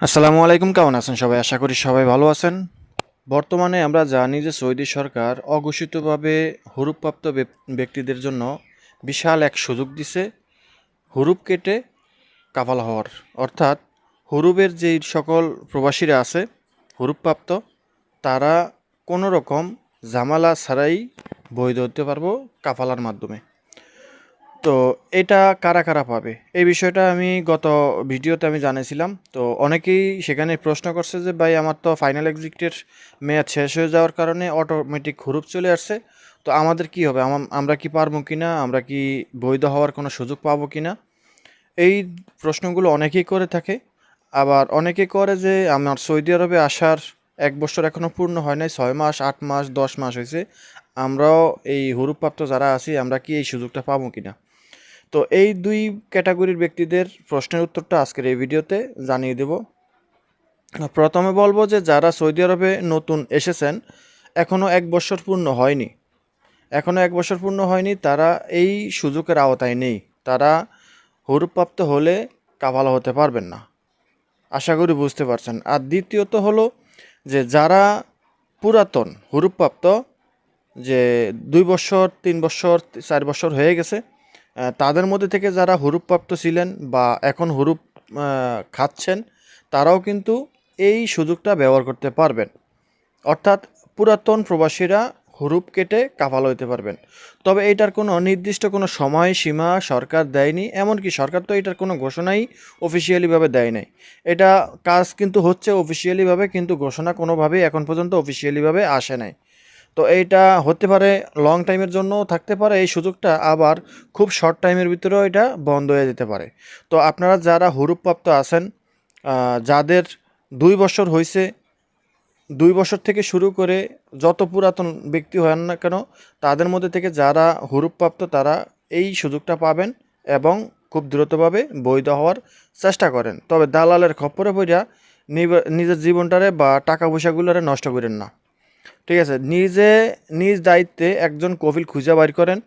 আসসালামু আলাইকুম, কেমন আছেন সবাই? আশা করি সবাই ভালো আছেন। বর্তমানে আমরা জানি যে সৌদি সরকার অঘোষিতভাবে হুরুপপ্রাপ্ত ব্যক- ব্যক্তিদের জন্য বিশাল এক সুযোগ দিছে হুরুপ কেটে কাফাল হওয়ার। অর্থাৎ হুরুপের যেই সকল প্রবাসীরা আছে, হুরুপপ্রাপ্ত, তারা কোনো রকম জামালা ছাড়াই বৈধ হতে পারব কাফালার মাধ্যমে। তো এটা কারা কারা পাবে? এই বিষয়টা আমি গত ভিডিওতে আমি জানিয়েছিলাম। তো অনেকেই সেখানে প্রশ্ন করছে যে, ভাই, আমার তো ফাইনাল এক্সিটের মেয়াদ শেষ হয়ে যাওয়ার কারণে অটোমেটিক হুরুপ চলে আসছে। তো আমাদের কি হবে? আম- আমরা কি পারব কি না আমরা কি বৈধ হওয়ার কোনো সুযোগ পাবো কি না এই প্রশ্নগুলো অনেকেই করে থাকে। আবার অনেকে করে যে, আমার সৌদি আরবে আসার এক বছর এখনও পূর্ণ হয় নাই। ছয় মাস, আট মাস, দশ মাস হয়েছে। আমরাও এই হুরুপপ্রাপ্ত যারা আছি, আমরা কি এই সুযোগটা পাবো কি না তো এই দুই ক্যাটাগরির ব্যক্তিদের প্রশ্নের উত্তরটা আজকের এই ভিডিওতে জানিয়ে দেব। প্রথমে বলব যে যারা সৌদি আরবে নতুন এসেছেন এখনও এক বছর পূর্ণ হয়নি। এখনও এক বছর পূর্ণ হয়নি, তারা এই সুযোগের আওতায় নেই। তারা হুরুপ্রাপ্ত হলে কাভালা হতে পারবেন না। আশা করি বুঝতে পারছেন। আর দ্বিতীয়ত হলো যে যারা পুরাতন, হুরুপ্রাপ্ত, যে দুই বছর, তিন বছর, চার বছর হয়ে গেছে তাদের মধ্যে থেকে যারা হুরুপপ্রাপ্ত ছিলেন বা এখন হুরুপ খাচ্ছেন, তারাও কিন্তু এই সুযোগটা ব্যবহার করতে পারবেন। অর্থাৎ পুরাতন প্রবাসীরা হুরুপ কেটে কাফাল হইতে পারবেন। তবে এটার কোনো নির্দিষ্ট কোনো সময় সীমা সরকার দেয়নি, এমনকি সরকার তো এটার কোনো ঘোষণাই অফিসিয়ালিভাবে দেয় নাই। এটা কাজ কিন্তু হচ্ছে অফিসিয়ালিভাবে, কিন্তু ঘোষণা কোনোভাবেই এখন পর্যন্ত অফিসিয়ালিভাবে আসে নাই। তো এইটা হতে পারে লং টাইমের জন্যও থাকতে পারে, এই সুযোগটা আবার খুব শর্ট টাইমের ভিতরেও এটা বন্ধ হয়ে যেতে পারে। তো আপনারা যারা হুরুপপ্রাপ্ত আছেন যাদের দুই বছর হয়েছে দুই বছর থেকে শুরু করে যত পুরাতন ব্যক্তি হন না কেন, তাদের মধ্যে থেকে যারা হুরুপপ্রাপ্ত তারা এই সুযোগটা পাবেন এবং খুব দ্রুতভাবে বৈধ হওয়ার চেষ্টা করেন। তবে দালালের খপ্পরে নিব- নিজের জীবনটারে বা টাকা পয়সাগুলোরে নষ্ট করেন না। ঠিক আছে, নিজে, নিজ দায়িত্বে একজন কফিল খুঁজে বাইর করেন,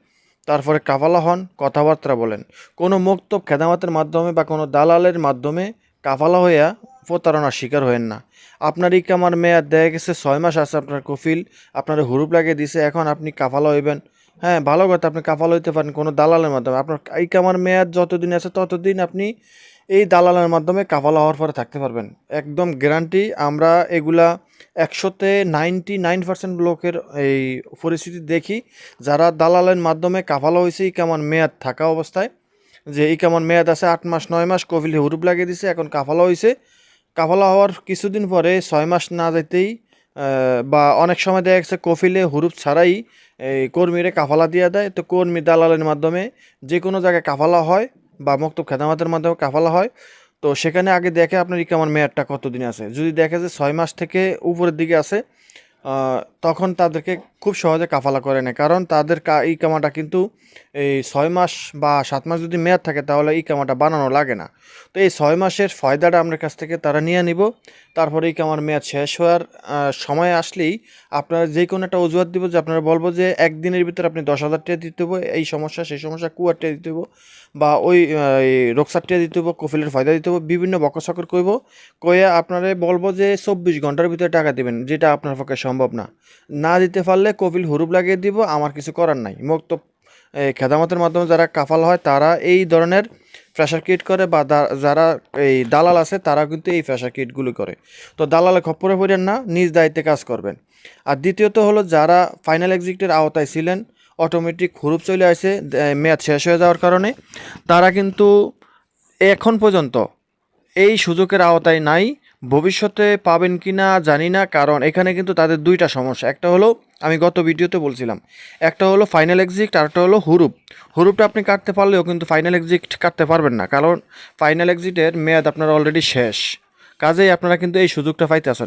তারপরে কাফালা হন, কথাবার্তা বলেন। কোনো মুক্ত খেদামাতের মাধ্যমে বা কোনো দালালের মাধ্যমে কাফালা হইয়া প্রতারণার শিকার হয়েন না। আপনার ইকামার মেয়াদ দেখা গেছে, ছয় মাস আছে আপনার কফিল, আপনার হুরুপ লাগিয়ে দিছে, এখন আপনি কাফালা হইবেন। হ্যাঁ ভালো কথা, আপনি কাফালা হইতে পারেন কোনো দালালের মাধ্যমে। আপনার ইকামার মেয়াদ যতদিন আছে, ততদিন আপনি এই দালালের মাধ্যমে কাফালা হওয়ার পরে থাকতে পারবেন। একদম গ্যারান্টি আমরা এগুলা একশোতে নাইনটি নাইন পার্সেন্ট লোকের এই পরিস্থিতি দেখি, যারা দালালের মাধ্যমে কাফালা হয়েছে, এই কেমন মেয়াদ থাকা অবস্থায়। যে এই কেমন মেয়াদ আছে আট মাস, নয় মাস কফিল হুরুপ লাগিয়ে দিছে, এখন কাফালা হয়েছে। কাফালা হওয়ার কিছুদিন পরে ছয় মাস না যেতেই বা অনেক সময় দেখা গেছে কফিলে হুরুপ ছাড়াই এই কর্মীরে কাফালা দিয়ে দেয়। তো কর্মী দালালের মাধ্যমে যে কোনো জায়গায় কাফালা হয়। বা মুক্ত খেদামাতের মাধ্যমে কাফালা হয়। তো সেখানে আগে দেখে আপনার ইকামার মেয়াদটা কতদিন আছে? যদি দেখে যে ছয় মাস থেকে উপরের দিকে আছে তখন তাদেরকে খুব সহজে কাফালা করে নেয়। কারণ তাদের কা কামাটা কিন্তু এই ছয় মাস বা সাত মাস যদি মেয়াদ থাকে, তাহলে ই কামাটা বানানো লাগে না। তো এই ছয় মাসের ফয়দাটা আমার কাছ থেকে তারা নিয়ে নিব। তারপরে কামার মেয়াদ শেষ হওয়ার সময় আসলেই আপনারা যে কোনো একটা অজুহাত দিব যে, আপনারা বলব যে একদিনের ভিতরে আপনি দশ হাজার টাকা দিতে হবে এই সমস্যা, সেই সমস্যা, কুয়ার টাকা দিতে হবে বা ওই রোকসার টাকা দিতে হবে কফিলের ফয়দা দিতে হবে বিভিন্ন বকসকর কইব কয়ে আপনারে বলব যে, চব্বিশ ঘণ্টার ভিতরে টাকা দিবেন, যেটা আপনার পক্ষে সম্ভব না। না দিতে পারলে কফিল হুরুপ লাগিয়ে দিব, আমার কিছু করার নাই। মুক্ত খেদামতের মাধ্যমে যারা কাফাল হয়, তারা এই ধরনের প্রেশার কিট করে বা যারা এই দালাল আছে তারা কিন্তু এই প্রেশার কিটগুলো করে। তো দালালে খপ্পরে পড়েন না, নিজ দায়িত্বে কাজ করবেন। আর দ্বিতীয়ত হলো, যারা ফাইনাল এক্সিটের আওতায় ছিলেন অটোমেটিক হুরুপ চলে আসে মেয়াদ শেষ হয়ে যাওয়ার কারণে, তারা কিন্তু এখন পর্যন্ত এই সুযোগের আওতায় নাই। ভবিষ্যতে পাবেন কি না জানি না, কারণ এখানে কিন্তু তাদের দুইটা সমস্যা। একটা হলো, আমি গত ভিডিওতে বলছিলাম, একটা হলো ফাইনাল এক্সিট আর একটা হলো হুরুপ। হুরুপটা আপনি কাটতে পারলেও কিন্তু ফাইনাল এক্সিট কাটতে পারবেন না, কারণ ফাইনাল এক্সিটের মেয়াদ আপনার অলরেডি শেষ। কাজেই আপনারা কিন্তু এই সুযোগটা পাইতে পাইতেছেন।